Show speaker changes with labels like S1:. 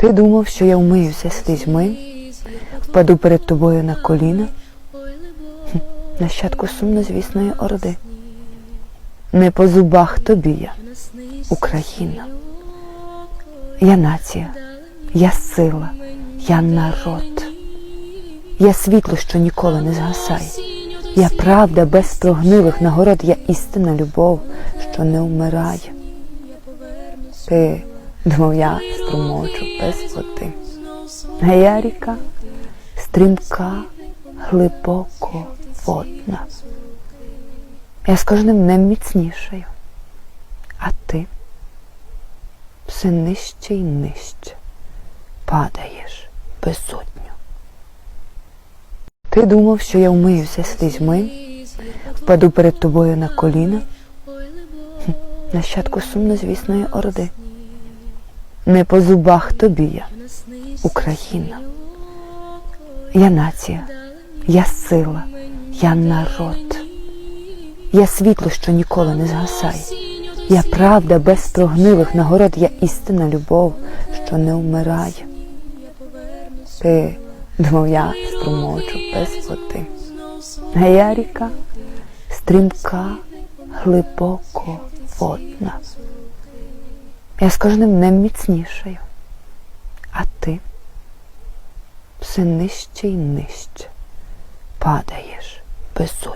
S1: Ти думав, що я вмиюся слізьми, впаду перед тобою на коліна, нащадку сумнозвісної орди. Не по зубах тобі я, Україна. Я нація, я сила, я народ. Я світло, що ніколи не згасає. Я правда без прогнилих нагород, я істинна любов, що не вмирає. Ти, думав я, струмочу без води. А я ріка стрімка, глибоко водна. Я з кожним днем міцнішаю, а ти все нижче й нижче падаєш безодню. Ти думав, що я вмиюся слізьми, впаду перед тобою на коліна, нащадку сумнозвісної орди. Не по зубах тобі я, Україна. Я нація, я сила, я народ. Я світло, що ніколи не згасає. Я правда без прогнилих нагород, я істинна любов, що не вмирає. Ти, думав я, струмочу без води. А я ріка стрімка, глибоко водна. Я з кожним днем міцнішаю, а ти все нижче й нижче падаєш безодню.